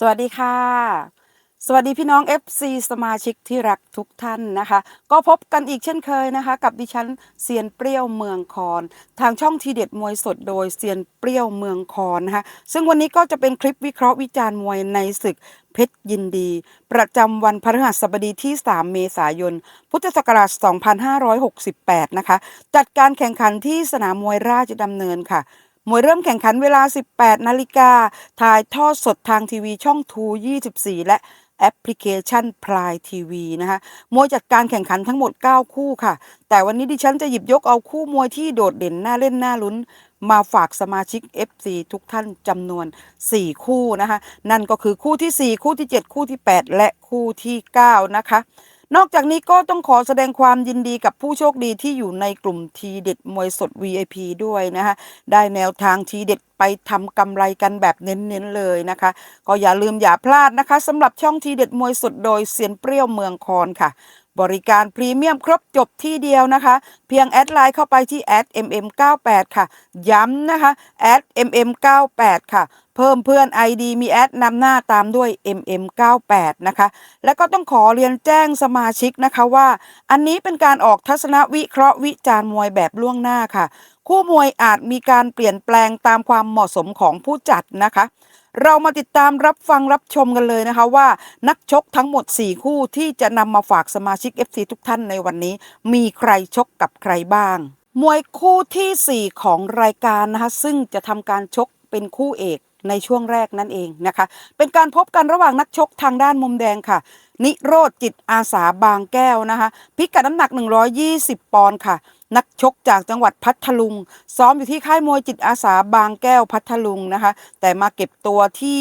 สวัสดีค่ะ สวัสดีพี่น้อง FC สมาชิกที่รักทุกท่านนะคะ ก็พบกันอีกเช่นเคยนะคะ กับดิฉันเซียนเปรี้ยวเมืองคอน ทางช่องทีเด็ดมวยสดโดยเซียนเปรี้ยวเมืองคอนนะคะซึ่งวันนี้ก็จะเป็นคลิปวิเคราะห์วิจารณ์มวยในศึกเพชรยินดี ประจำวันพฤหัสบดีที่ 3 เมษายน พุทธศักราช 2568 นะคะ จัดการแข่งขันที่สนามมวยราชดำเนินค่ะ มวยเริ่มแข่งขันเวลา 18 นาฬิกา ถ่ายทอดสดทางทีวีช่องทู24 และแอปพลิเคชันพลายทีวีนะคะมวยจัดการแข่งขันทั้งหมด 9 คู่ค่ะ แต่วันนี้ดิฉันจะหยิบยกเอาคู่มวยที่โดดเด่นน่าเล่นน่าลุ้น มาฝากสมาชิก FC ทุกท่านจำนวน 4 คู่นะคะ นั่นก็คือคู่ที่ 4 คู่ที่ 7 คู่ที่ 8 และคู่ที่ 9 นะคะ นอกจากนี้ก็ต้องขอแสดงความยินดีกับผู้โชคดีที่อยู่ในกลุ่มทีเด็ดมวยสด VIP ด้วยนะคะได้แนวทางทีเด็ด ไปทำกำไรกันแบบเน้นๆเลยนะคะ ก็อย่าลืมอย่าพลาดนะคะสำหรับช่องทีเด็ดมวยสดโดยเซียนเปรี้ยวเมืองคอนค่ะ บริการพรีเมียมครบจบที่เดียวนะคะ เพียงแอดไลน์เข้าไปที่แอด mm98 ค่ะ ย้ำนะคะแอด mm98 ค่ะเพิ่มเพื่อน ID มีแอดนำหน้าตามด้วย mm98 นะคะ แล้วก็ต้องขอเรียนแจ้งสมาชิกนะคะว่า อันนี้เป็นการออกทัศนวิเคราะห์วิจารณ์มวยแบบล่วงหน้าค่ะ คู่มวยอาจมีการเปลี่ยนแปลงตามความเหมาะสมของผู้จัดนะคะ เรามาติดตามรับฟังรับชมกันเลยนะคะว่านักชกทั้งหมด 4 คู่ที่จะนำมาฝากสมาชิก FC ทุกท่านในวันนี้ มีใครชกกับใครบ้าง มวยคู่ทีสี่4 ของรายการนะคะซึ่งจะทำการชกเป็นคู่เอกในช่วงแรกนั่นเองนะคะ เป็นการพบกันระหว่างนักชกทางด้านมุมแดงค่ะ นิโรธจิตอาสาบางแก้วนะคะ พิกัดน้ำหนัก 120 ปอนด์ค่ะ นักชกจากจังหวัดพัทลุง ซ้อมอยู่ที่ค่ายมวยจิตอาสาบางแก้วพัทลุงนะคะ แต่มาเก็บตัวที่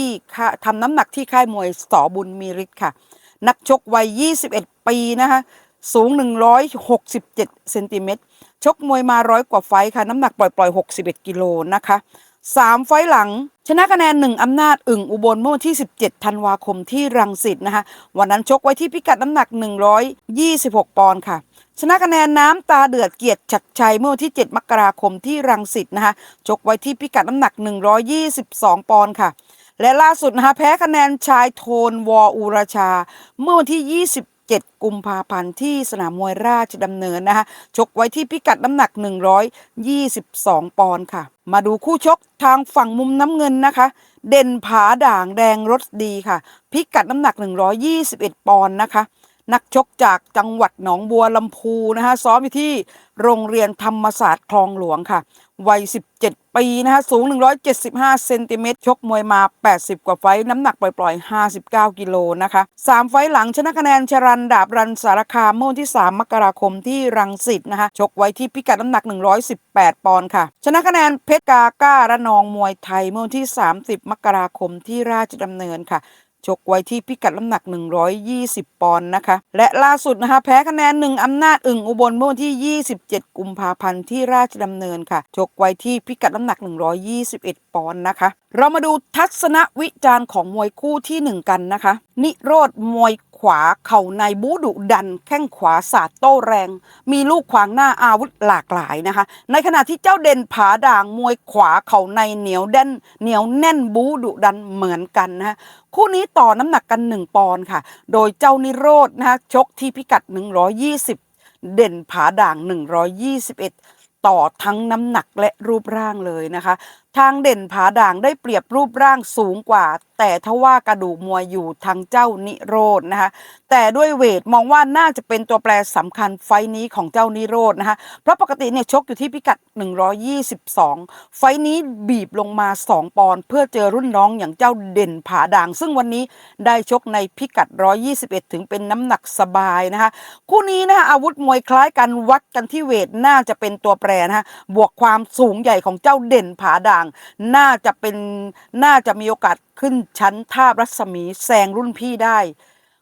ทำน้ำหนักที่ค่ายมวยสอบุญมีฤทธิ์ค่ะ นักชกวัย 21 ปีนะคะสูง 167เซนติเมตรชกมวยมาร้อยกว่าไฟค่ะ น้ำหนักปล่อยๆ 61 กิโลนะคะ 3 ไฟหลัง ชนะคะแนน1อำนาจอึ่งอุบลเมื่อวันที่ 17 ธันวาคมที่รังสิตนะคะ วันนั้นชกไว้ที่พิกัดน้ำหนัก 126 ปอนด์ค่ะ ชนะคะแนนน้ำตาเดือดเกียรติชัดชัยเมื่อวันที่ 7 มกราคมที่รังสิตนะคะ ชกไว้ที่พิกัดน้ำหนัก 122 ปอนด์ค่ะ และล่าสุดนะคะแพ้คะแนนชายโทนวออุราชา เมื่อวันที่ 7 กุมภาพันธ์ที่สนามมวยราชดำเนินนะคะชกไว้ที่พิกัดน้ำหนัก 122 ปอนด์ค่ะ มาดูคู่ชกทางฝั่งมุมน้ำเงินนะคะ เด่นผาด่างแดงรถดีค่ะ พิกัดน้ำหนัก 121 ปอนด์นะคะนักชกจากจังหวัดหนองบัวลำพูนะคะซ้อมอยู่ที่โรงเรียนธรรมศาสตร์คลองหลวงค่ะ วัย 17 ปีนะคะสูง 175 เซนติเมตร ชกมวยมา 80 กว่าไฟ น้ำหนักปล่อย ๆ 59 กิโลนะคะ 3 ไฟท์หลังชนะคะแนนชรันดาบรันสารคามเมื่อวันที่ 3 มกราคมที่รังสิตนะคะ ชกไว้ที่พิกัดน้ำหนัก 118 ปอนด์ค่ะ ชนะคะแนนเพชรกาก้าระนองมวยไทยเมื่อวันที่ 30 มกราคมที่ราชดำเนินค่ะ ชกไว้ที่พิกัดน้ำหนัก 120 ปอนด์นะคะ และล่าสุดนะคะแพ้คะแนนหนึ่งอำนาจอึ่งอุบลเมื่อวันที่ 27 กุมภาพันธ์ที่ราชดำเนินค่ะ ชกไว้ที่พิกัดน้ำหนัก 121 ปอนด์นะคะ เรามาดูทัศนวิจารณ์ของมวยคู่ทีหนึ่1 กันนะคะ นิโรธมวย ขวาเข่าในบูดุดัน แข้งขวาสาดโต้แรง มีลูกขวางหน้าอาวุธหลากหลายนะคะ ในขณะที่เจ้าเด่นผาด่างมวยขวาเข่าในเหนียวแน่นเหนียวแน่นบูดุดันเหมือนกันนะคะคู่นี้ต่อน้ำหนักกัน 1 ปอนด์ค่ะ โดยเจ้านิโรธนะคะชกที่พิกัด 120 เด่นผาด่าง 121 ต่อทั้งน้ำหนักและรูปร่างเลยนะคะ ทางเด่นผาด่างได้เปรียบรูปร่างสูงกว่า แต่ทว่ากระดูกมวยอยู่ทางเจ้านิโรธนะคะแต่ด้วยเวทมองว่าน่าจะเป็นตัวแปรสำคัญไฟนี้ของเจ้านิโรธนะคะเพราะปกติเนี่ยชกอยู่ที่พิกัด 122 ไฟนี้บีบลงมา 2 ปอนด์เพื่อเจอรุ่นน้องอย่างเจ้าเด่นผาด่าง ซึ่งวันนี้ได้ชกในพิกัด 121 ถึงเป็นน้ำหนักสบายนะคะคู่นี้นะคะอาวุธมวยคล้ายกันวัดกันที่เวทน่าจะเป็นตัวแปรนะคะบวกความสูงใหญ่ของเจ้าเด่นผาด่างน่าจะเป็นน่าจะมีโอกาสขึ้นชั้นท่ารัศมีแซงรุ่นพี่ได้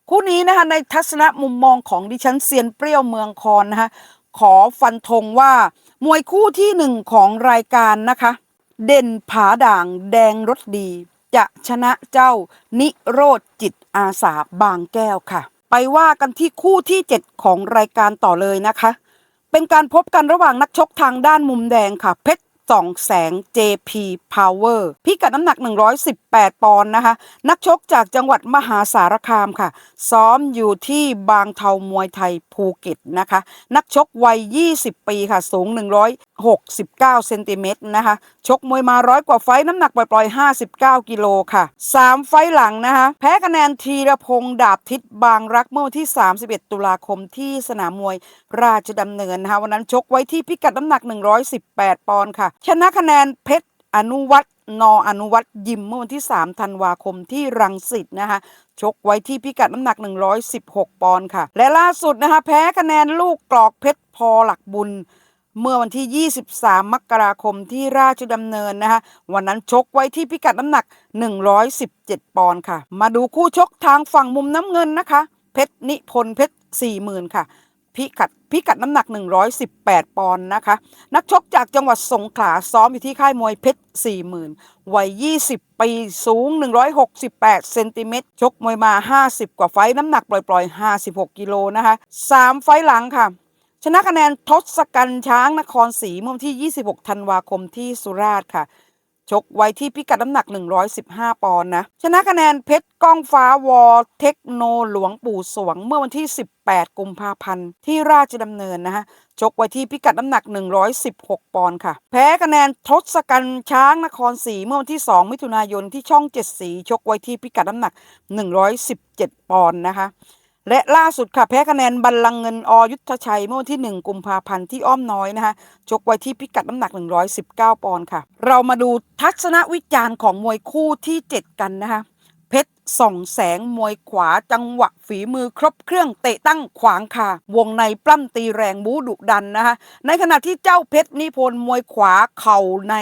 คู่นี้นะคะในทัศนะมุมมองของดิฉันเซียนเปรี้ยวเมืองคอนนะคะขอฟันธงว่ามวยคู่ที่หนึ่งของรายการนะคะ เด่นผาด่างแดงรถดี จะชนะเจ้านิโรธจิตอาสาบางแก้วค่ะ ไปว่ากันที่คู่ที่ 7 ของรายการต่อเลยนะคะ เป็นการพบกันระหว่างนักชกทางด้านมุมแดงค่ะ เพชร ส่องแสง JP Power พิกัดน้ำหนัก 118 ปอนด์นะคะ นักชกจากจังหวัดมหาสารคามค่ะ ซ้อมอยู่ที่บางเทามวยไทยภูเก็ตนะคะ นักชกวัย 20 ปีค่ะ สูง 169 เซนติเมตรนะคะ ชกมวยมาร้อยกว่าไฟน้ำหนักปล่อยๆ 59 กิโลค่ะ 3 ไฟหลังนะคะ แพ้คะแนนธีรพงษ์ดาบทิศบางรักเมื่อวันที่ 31 ตุลาคมที่สนามมวยราชดำเนินนะคะ วันนั้นชกไว้ที่พิกัดน้ำหนัก 118 ปอนด์ค่ะชนะคะแนนเพชรอนุวัฒน์นออนุวัฒน์ยิมเมื่อวันที่ 3 ธันวาคมที่รังสิตนะคะชกไว้ที่พิกัดน้ำหนัก 116 ปอนด์ค่ะ และล่าสุดนะคะแพ้คะแนนลูกกรอกเพชรพอหลักบุญ เมื่อวันที่ 23 มกราคมที่ราชดำเนินนะคะวันนั้นชกไว้ที่พิกัดน้ำหนัก 117 ปอนด์ค่ะ มาดูคู่ชกทางฝั่งมุมน้ำเงินนะคะ เพชรนิพนธ์เพชร40,000 ค่ะ พิกัดพิกัดน้ำหนัก 118 ปอนด์นะคะ นักชกจากจังหวัดสงขลาซ้อมอยู่ที่ค่ายมวยเพชร 40,000 วัย 20 ปีสูง 168 เซนติเมตร ชกมวยมา 50 กว่าไฟน้ำหนักปล่อยๆ 56 กิโลนะคะ 3 ไฟหลังค่ะ ชนะคะแนนทศกัณฐ์ช้างนครศรีเมื่อวันที่ 26 ธันวาคมที่สุราษฎร์ค่ะ ชกไว้ที่พิกัดน้ำหนัก 115 ปอนด์นะ ชนะคะแนนเพชรก้องฟ้าวอเทคโนหลวงปู่สวง เมื่อวันที่ 18 กุมภาพันธ์ ที่ราชดำเนินนะฮะ ชกไว้ที่พิกัดน้ำหนัก 116 ปอนด์ค่ะ แพ้คะแนนทศกัณฐ์ช้างนครศรีเมื่อวันที่ 2 มิถุนายนที่ช่องเจ็ดสี ชกไว้ที่พิกัดน้ำหนัก 117 ปอนด์นะคะ และล่าสุดค่ะแพ้คะแนนบัลลังเงินอยุทธชัยเมื่อวันที่ 1 กุมภาพันธ์ที่อ้อมน้อยนะคะชกไว้ที่พิกัดน้ำหนัก 119 ปอนด์ค่ะ เรามาดูทัศนวิจารณ์ของมวยคู่ที่ 7 กันนะคะเพชรส่องแสงมวยขวาจังหวะฝีมือครบเครื่องเตะตั้งขวางคาวงในปล้ำตีแรงบูดุดันนะคะในขณะที่เจ้าเพชรนิพนธ์มวยขวาเข่าใน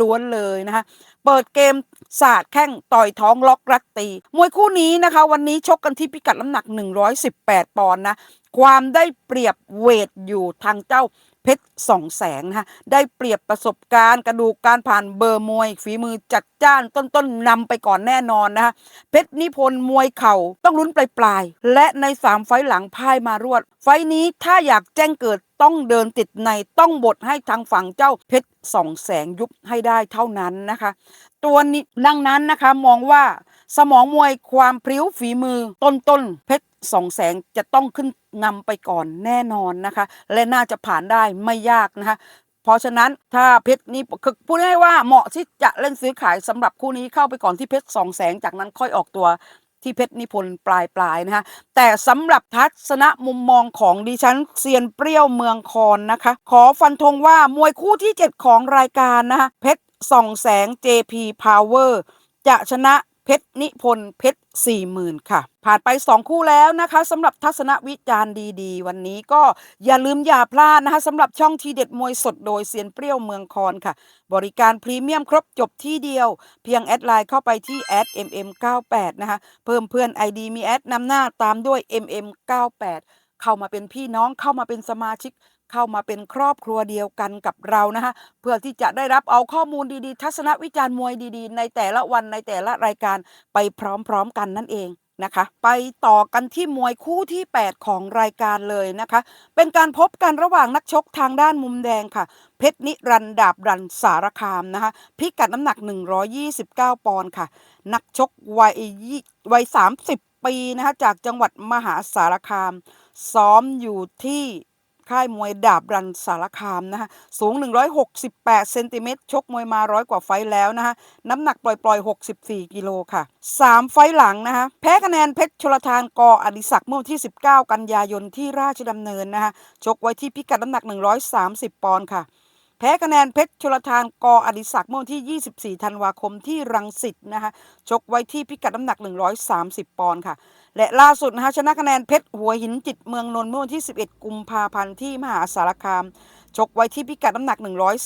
ล้วนๆเลยนะคะเปิดเกม สาดแข้งต่อยท้องล็อกรัดตี มวยคู่นี้นะคะ วันนี้ชกกันที่พิกัดน้ำหนัก 118 ปอนด์นะ ความได้เปรียบเวทอยู่ทางเจ้าเพชรสองแสงนะคะได้เปรียบประสบการณ์กระดูกการผ่านเบอร์มวย ฝีมือจัดจ้านต้นๆนำไปก่อนแน่นอนนะคะเพชรนิพนธ์มวยเข่าต้องลุ้นปลายๆและในสามไฟหลังพ่ายมารวด ไฟนี้ถ้าอยากแจ้งเกิด ต้องเดินติดในต้องบดให้ทางฝั่งเจ้าเพชรสองแสงยุบให้ได้เท่านั้นนะคะ ตัวนี้ดังนั้นนะคะมองว่าสมองมวยความพริ้วฝีมือต้นต้นๆเพชรสองแสงจะต้องขึ้นนำไปก่อนแน่นอนนะคะ และน่าจะผ่านได้ไม่ยากนะคะเพราะฉะนั้นถ้าเพชรนี้คือพูดง่ายว่าเหมาะที่จะเล่นซื้อขายสำหรับคู่นี้เข้าไปก่อนที่เพชรสองแสงจากนั้นค่อยออกตัว ที่เพชรนิพนธ์ปลายปลายๆนะคะแต่สำหรับทัศนะมุมมองของดิฉันเซียนเปรี้ยวเมืองคอนนะคะ ขอฟันธงว่ามวยคู่ที่ 7 ของรายการนะคะเพชรส่องแสง JP Power จะชนะ เพชรนิพนธ์เพชรสี่หมื่นค่ะ ผ่านไป 2 คู่แล้วนะคะสำหรับทัศนวิจารณ์ดีๆ วันนี้ก็อย่าลืมอย่าพลาดนะคะสำหรับช่องทีเด็ดมวยสดโดยเซียนเปรี้ยวเมืองคอนค่ะ บริการพรีเมียมครบจบที่เดียว เพียงแอดไลน์เข้าไปที่แอด mm98 นะคะเพิ่มเพื่อน ID มีแอดนำหน้าตามด้วย mm98 เข้ามาเป็นพี่น้องเข้ามาเป็นสมาชิก เข้ามาเป็นครอบครัวเดียวกันกับเรานะคะเพื่อที่จะได้รับเอาข้อมูลดีๆ ทัศนวิจารณ์มวยดีๆ ในแต่ละวันในแต่ละรายการไปพร้อมๆกันนั่นเองนะคะไปต่อกันที่มวยคู่ที่ 8 ของรายการเลยนะคะ เป็นการพบกันระหว่างนักชกทางด้านมุมแดงค่ะ เพชรนิรันดาบรันสารคามนะคะพิกัดน้ำหนัก 129 ปอนด์ค่ะ นักชกวัยวัย 30 ปีนะคะจากจังหวัดมหาสารคาม ซ้อมอยู่ที่ ค่ายมวยดาบรันสารคามนะคะสูง 168 เซนติเมตรชกมวยมาร้อยกว่าไฟแล้วนะคะน้ำหนักปล่อยๆ 64 กิโลค่ะ 3 ไฟหลังนะคะแพ้คะแนนเพชรชลทานกออดิศักดิ์เมื่อวันที่ 19 กันยายนที่ราชดำเนินนะคะชกไว้ที่พิกัดน้ำหนัก 130 ปอนด์ค่ะ แพ้คะแนนเพชรชลทานกออดิศักดิ์เมื่อวันที่ 24 ธันวาคมที่รังสิตนะคะชกไว้ที่พิกัดน้ำหนัก 130 ปอนด์ค่ะ และล่าสุดนะคะชนะคะแนนเพชรหัวหินจิตเมืองนนท์เมื่อวันที่ 11 กุมภาพันธ์ที่มหาสารคาม ชกไว้ที่พิกัดน้ำหนัก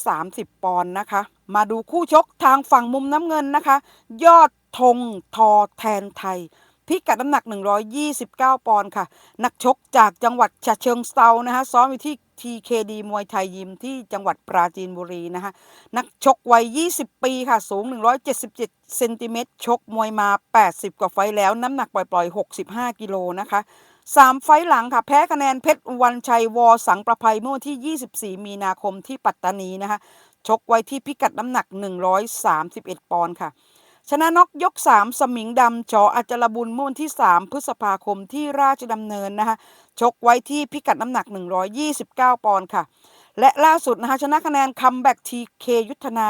130 ปอนด์นะคะ มาดูคู่ชกทางฝั่งมุมน้ำเงินนะคะ ยอดธงทอแทนไทยพิกัดน้ำหนัก 129 ปอนด์ค่ะ นักชกจากจังหวัดฉะเชิงเซานะคะซ้อมอยู่ที่ TKD มวยไทยยิมที่จังหวัดปราจีนบุรีนะคะนักชกวัย 20 ปีค่ะ สูง 177เซนติเมตรชกมวยมา 80 กว่าไฟแล้วน้ำหนักปล่อย ๆ 65 กิโลนะคะ3ไฟหลังค่ะ แพ้คะแนนเพชรวันชัยวอสังประภัยเมื่อวันที่ 24 มีนาคมที่ปัตตานีนะคะชกไว้ที่พิกัดน้ำหนัก 131 ปอนด์ค่ะ ชนะนกยก 3 สมิงดำจออัจรบุญเมื่อวันที่ 3 พฤษภาคมที่ราชดำเนินนะคะ ชกไว้ที่พิกัดน้ำหนัก 129 ปอนด์ค่ะ และล่าสุดนะคะชนะคะแนนคัมแบ็กทีเคยุทธนา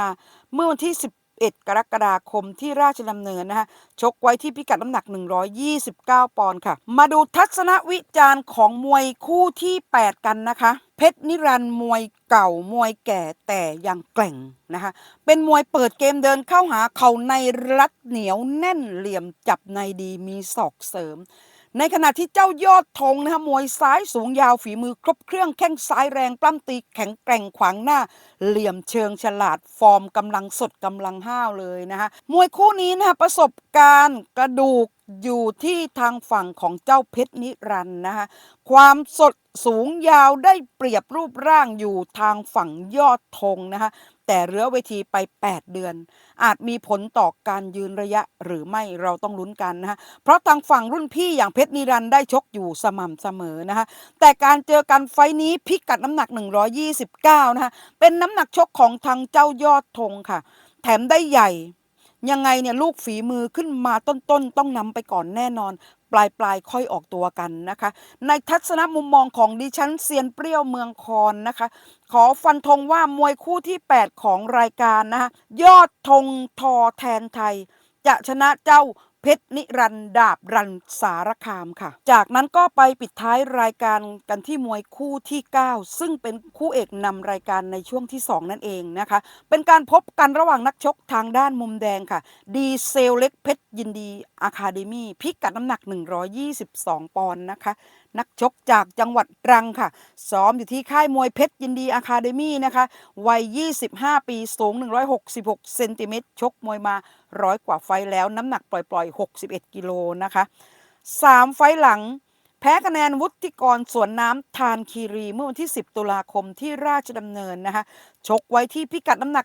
เมื่อวันที่ 11 กรกฎาคมที่ราชดำเนินนะคะชกไว้ที่พิกัดน้ำหนัก 129 ปอนด์ค่ะ มาดูทัศนวิจารณ์ของมวยคู่ที่ 8 กันนะคะ เพชรนิรันดร์มวยเก่ามวยแก่แต่ยังแกร่งนะคะเป็นมวยเปิดเกมเดินเข้าหาเข่าในรัดเหนียวแน่นเหลี่ยมจับในดีมีศอกเสริม ในขณะที่เจ้ายอดธงนะคะมวยซ้ายสูงยาวฝีมือครบเครื่องแข้งซ้ายแรงปล้ำตีแข็งแกร่งขวางหน้า เหลี่ยมเชิงฉลาดฟอร์มกำลังสดกำลังห้าวเลยนะคะมวยคู่นี้นะคะประสบการณ์กระดูกอยู่ที่ทางฝั่งของเจ้าเพชรนิรันต์นะคะความสดสูงยาวได้เปรียบรูปร่างอยู่ทางฝั่งยอดธงนะคะ แต่เรือเวทีไป 8 เดือน อาจมีผลต่อการยืนระยะหรือไม่เราต้องลุ้นกันนะคะเพราะทางฝั่งรุ่นพี่อย่างเพชรนิรันได้ชกอยู่สม่ำเสมอนะคะแต่การเจอกันไฟนี้พิกัดน้ำหนัก 129นะคะเป็นน้ำหนักชกของทางเจ้ายอดธงค่ะ แถมได้ใหญ่ยังไงเนี่ยลูกฝีมือขึ้นมาต้นๆตต้องนำไปก่อนแน่นอน ปลายปลายๆค่อยออกตัวกันนะคะ ในทัศนมุมมองของดิฉันเซียนเปรี้ยวเมืองคอนนะคะ ขอฟันธงว่ามวยคู่ที่ 8 ของรายการนะคะยอดธงทอแทนไทย จะชนะเจ้า เพชรนิรันดาบรันสารคามค่ะ จากนั้นก็ไปปิดท้ายรายการกันที่มวยคู่ที่ 9 ซึ่งเป็นคู่เอกนำรายการในช่วงที่ 2 นั่นเองนะคะ เป็นการพบกันระหว่างนักชกทางด้านมุมแดงค่ะ ดีเซลเล็กเพชรยินดีอะคาเดมี่พิกัดน้ำหนัก 122 ปอนด์นะคะ นักชกจากจังหวัดตรังค่ะ ซ้อมอยู่ที่ค่ายมวยเพชรยินดีอะคาเดมี่นะคะ วัย 25 ปีสูง 166 เซนติเมตร ชกมวยมาร้อยกว่าไฟแล้ว น้ำหนักปล่อย ๆ 61 กิโลนะคะ 3 ไฟหลังแพ้คะแนนวุฒิกรสวนน้ำทานคีรีเมื่อวันที่ 10 ตุลาคมที่ราชดำเนินนะคะ ชกไว้ที่พิกัดน้ำหนัก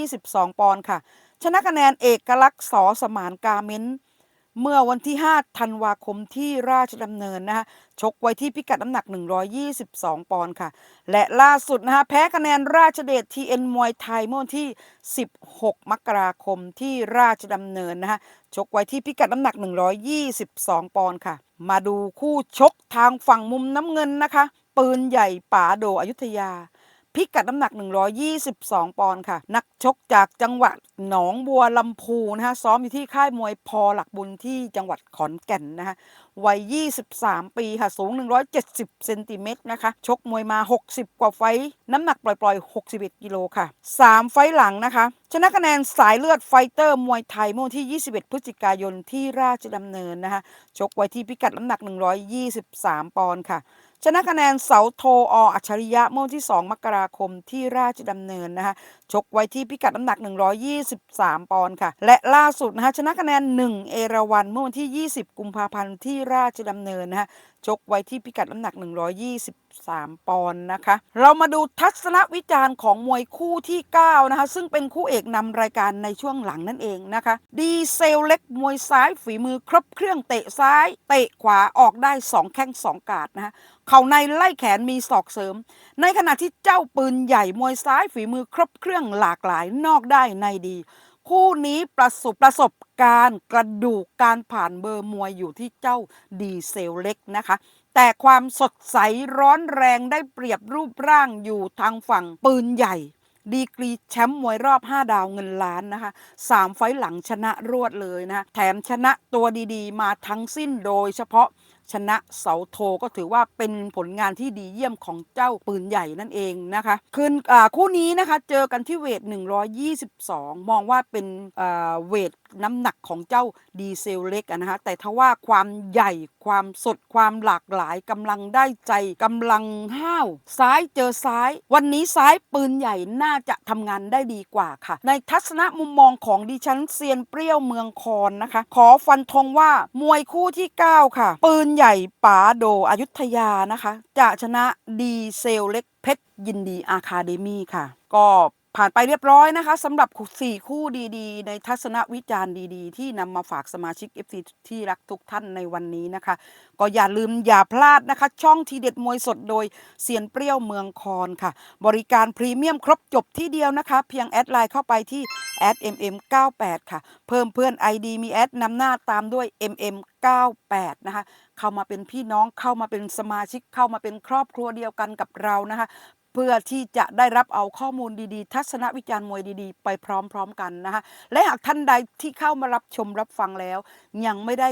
122 ปอนด์ค่ะ ชนะคะแนนเอกลักษณ์สอสมานกาเม้น เมื่อวันที่ 5 ธันวาคมที่ราชดำเนินนะคะชกไว้ที่พิกัดน้ำหนัก 122 ปอนด์ค่ะ และล่าสุดนะคะแพ้คะแนนราชเดชทีเอ็นมวยไทยเมื่อวันที่ 16 มกราคมที่ราชดำเนินนะคะชกไว้ที่พิกัดน้ำหนัก 122 ปอนด์ค่ะ มาดูคู่ชกทางฝั่งมุมน้ำเงินนะคะ ปืนใหญ่ป๋าโดอยุธยา พิกัดน้ำหนัก 122 ปอนด์ค่ะ นักชกจากจังหวัดหนองบัวลำพูนะคะซ้อมอยู่ที่ค่ายมวยพอหลักบุญที่จังหวัดขอนแก่นนะคะวัย 23 ปีค่ะ สูง 170 เซนติเมตรนะคะ ชกมวยมา 60 กว่าไฟ น้ำหนักปล่อย ๆ 61 กิโลค่ะ 3 ไฟหลังนะคะ ชนะคะแนนสายเลือดไฟเตอร์มวยไทยเมื่อวันที่ 21 พฤศจิกายนที่ราชดำเนินนะคะ ชกไว้ที่พิกัดน้ำหนัก 123 ปอนด์ค่ะ ชนะคะแนนเสาโทออัจฉริยะเมื่อวันที่ 2 มกราคมที่ราชดำเนินนะคะ ชกไว้ที่พิกัดน้ำหนัก 123 ปอนด์ค่ะ และล่าสุดนะคะชนะคะแนน 1 เอราวันเมื่อวันที่ 20 กุมภาพันธ์ที่ราชดำเนินนะคะชกไว้ที่พิกัดน้ำหนัก 123 ปอนด์นะคะ เรามาดูทัศนวิจารณ์ของมวยคู่ที่ 9 นะคะ ซึ่งเป็นคู่เอกนำรายการในช่วงหลังนั่นเองนะคะ ดีเซลเล็กมวยซ้ายฝีมือครบเครื่องเตะซ้าย เตะขวาออกได้ 2 แข้ง 2 กาดนะคะเข่าในไล่แขนมีศอกเสริม ในขณะที่เจ้าปืนใหญ่มวยซ้ายฝีมือครบเครื่องหลากหลายนอกได้ในดี คู่นี้ประสบประสบการณ์กระดูกการผ่านเบอร์มวยอยู่ที่เจ้าดีเซลเล็กนะคะแต่ความสดใสร้อนแรงได้เปรียบรูปร่างอยู่ทางฝั่งปืนใหญ่ ดีกรีแชมป์มวยรอบ 5 ดาวเงินล้านนะคะสามไฟหลังชนะรวดเลยนะะแถมชนะตัวดีๆ มาทั้งสิ้นโดยเฉพาะ ชนะเสาโทก็ถือว่าเป็นผลงานที่ดีเยี่ยมของเจ้าปืนใหญ่นั่นเองนะคะคืนคู่นี้นะคะเจอกันที่เวท 122 มองว่าเป็นเวทน้ำหนักของเจ้าดีเซลเล็กนะคะแต่ทว่าความใหญ่ความสดความหลากหลายกำลังได้ใจกำลังห้าวซ้ายเจอซ้าย วันนี้ซ้ายปืนใหญ่น่าจะทำงานได้ดีกว่าค่ะ ในทัศนะมุมมองของดิฉันเซียนเปรี้ยวเมืองคอนนะคะ ขอฟันธงว่ามวยคู่ที่ 9 ค่ะ ปืนใหญ่ป๋าโดอยุธยานะคะ จะชนะดีเซลเล็กเพชรยินดีอาคาเดมี่ค่ะ ก็ผ่านไปเรียบร้อยนะคะสำหรับสี่คู่ดีๆ ในทัศนวิจารณ์ดีๆ ที่นำมาฝากสมาชิก FC ที่รักทุกท่านในวันนี้นะคะ ก็อย่าลืมอย่าพลาดนะคะ ช่องทีเด็ดมวยสดโดยเซียนเปรี้ยวเมืองคอนค่ะ บริการพรีเมียมครบจบที่เดียวนะคะ เพียงแอดไลน์เข้าไปที่ แอด @mm98 ค่ะ เพิ่มเพื่อน ID มีแอดนำหน้าตามด้วย mm98 นะคะ เข้ามาเป็นพี่น้องเข้ามาเป็นสมาชิกเข้ามาเป็นครอบครัวเดียวกันกับเรานะคะเพื่อที่จะได้รับเอาข้อมูลดีๆ ทัศนวิจารณ์มวยดีๆ ไปพร้อมๆกันนะคะและหากท่านใดที่เข้ามารับชมรับฟังแล้ว ยังไม่ได้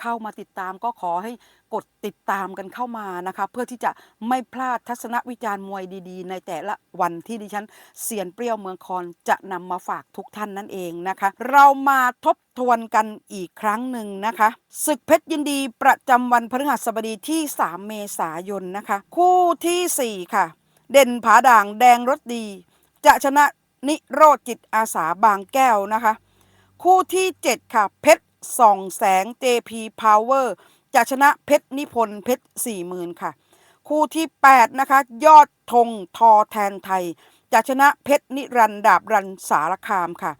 เข้ามาติดตามก็ขอให้กดติดตามกันเข้ามานะคะ เพื่อที่จะไม่พลาดทัศนวิจารณ์มวยดีๆ ในแต่ละวันที่ดิฉันเสียนเปรี้ยวเมืองคอนจะนำมาฝากทุกท่านนั่นเองนะคะ เรามาทบทวนกันอีกครั้งหนึ่งนะคะศึกเพชรยินดีประจำวันพฤหัสบดีที่ 3 เมษายนนะคะ คู่ที่ 4 ค่ะ เด่นผาด่างแดงรถดี จะชนะนิโรธจิตอาสาบางแก้วนะคะ คู่ที่ 7 ค่ะ เพชร ส่องแสง JP Power จะชนะเพชรนิพนธ์เพชรสี่หมื่นค่ะ คู่ที่ 8 นะคะ ยอดธงทอแทนไทย จะชนะเพชรนิรันดร์ดาบรันสารคามค่ะ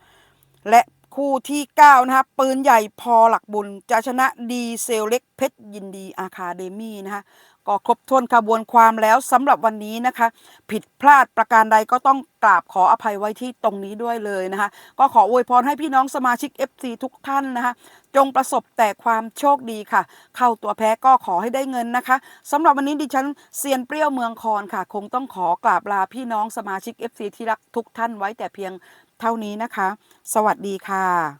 และคู่ที่ 9 นะคะปืนใหญ่พอหลักบุญ จะชนะดีเซลเล็กเพชรยินดีอาคาเดมี่นะคะ ก็ครบถ้วนขบวนความแล้วสำหรับวันนี้นะคะ ผิดพลาดประการใดก็ต้องกราบขออภัยไว้ที่ตรงนี้ด้วยเลยนะคะ ก็ขออวยพรให้พี่น้องสมาชิก FC ทุกท่านนะคะ จงประสบแต่ความโชคดีค่ะ เข้าตัวแพ้ก็ขอให้ได้เงินนะคะสำหรับวันนี้ดิฉันเซียนเปรี้ยวเมืองคอนค่ะ คงต้องขอกราบลาพี่น้องสมาชิก FC ที่รักทุกท่านไว้แต่เพียงเท่านี้นะคะ สวัสดีค่ะ